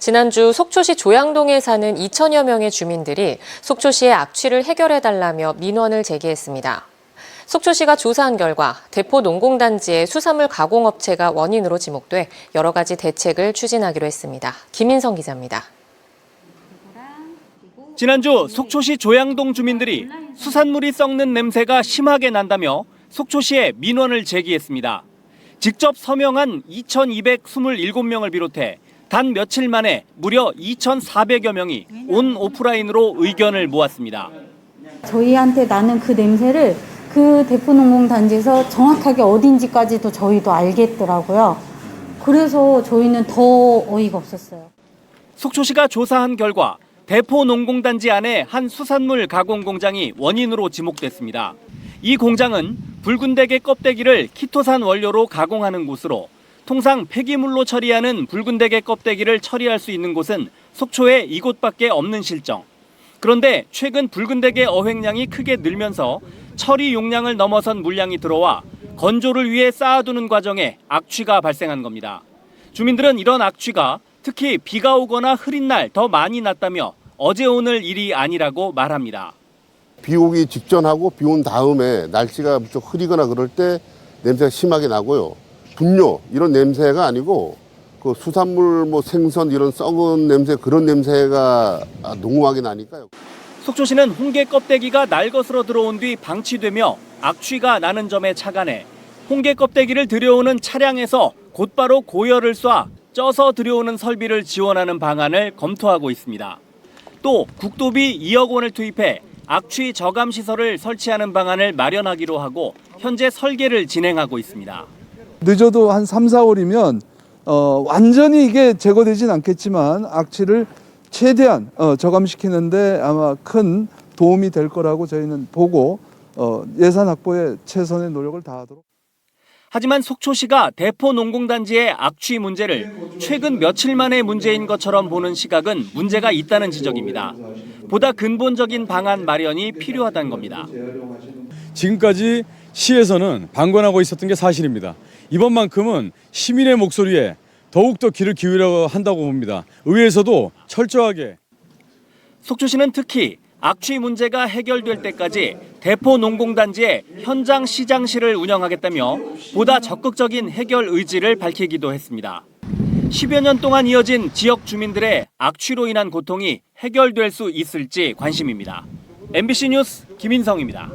지난주 속초시 조양동에 사는 2천여 명의 주민들이 속초시의 악취를 해결해달라며 민원을 제기했습니다. 속초시가 조사한 결과 대포 농공단지의 수산물 가공업체가 원인으로 지목돼 여러 가지 대책을 추진하기로 했습니다. 김인성 기자입니다. 지난주 속초시 조양동 주민들이 수산물이 썩는 냄새가 심하게 난다며 속초시에 민원을 제기했습니다. 직접 서명한 2,227명을 비롯해 단 며칠 만에 무려 2,400여 명이 온 오프라인으로 의견을 모았습니다. 저희한테 나는 그 냄새를 그 대포농공단지에서 정확하게 어딘지까지도 저희도 알겠더라고요. 그래서 저희는 더 어이가 없었어요. 속초시가 조사한 결과 대포 농공단지 안에 한 수산물 가공 공장이 원인으로 지목됐습니다. 이 공장은 붉은 대게 껍데기를 키토산 원료로 가공하는 곳으로 통상 폐기물로 처리하는 붉은 대게 껍데기를 처리할 수 있는 곳은 속초에 이곳밖에 없는 실정. 그런데 최근 붉은 대게 어획량이 크게 늘면서 처리 용량을 넘어선 물량이 들어와 건조를 위해 쌓아두는 과정에 악취가 발생한 겁니다. 주민들은 이런 악취가 특히 비가 오거나 흐린 날 더 많이 났다며 어제 오늘 일이 아니라고 말합니다. 비 오기 직전하고 비 온 다음에 날씨가 무척 흐리거나 그럴 때 냄새가 심하게 나고요. 분뇨 이런 냄새가 아니고 그 수산물 뭐 생선 이런 썩은 냄새 그런 냄새가 농후하게 나니까요. 속초시는 홍게 껍데기가 날것으로 들어온 뒤 방치되며 악취가 나는 점에 착안해 홍게 껍데기를 들여오는 차량에서 곧바로 고열을 쏴 쪄서 들여오는 설비를 지원하는 방안을 검토하고 있습니다. 또 국도비 2억 원을 투입해 악취 저감 시설을 설치하는 방안을 마련하기로 하고 현재 설계를 진행하고 있습니다. 늦어도 한 3, 4월이면 어, 완전히 이게 제거되진 않겠지만 악취를 최대한 어, 저감시키는데 아마 큰 도움이 될 거라고 저희는 보고 어, 예산 확보에 최선의 노력을 다하도록. 하지만 속초시가 대포 농공단지의 악취 문제를 최근 며칠 만의 문제인 것처럼 보는 시각은 문제가 있다는 지적입니다. 보다 근본적인 방안 마련이 필요하다는 겁니다. 지금까지 시에서는 방관하고 있었던 게 사실입니다. 이번만큼은 시민의 목소리에 더욱더 귀를 기울여 한다고 봅니다. 의회에서도 철저하게 속초시는 특히 악취 문제가 해결될 때까지 대포 농공단지의 현장 시장실을 운영하겠다며 보다 적극적인 해결 의지를 밝히기도 했습니다. 10여 년 동안 이어진 지역 주민들의 악취로 인한 고통이 해결될 수 있을지 관심입니다. MBC 뉴스 김인성입니다.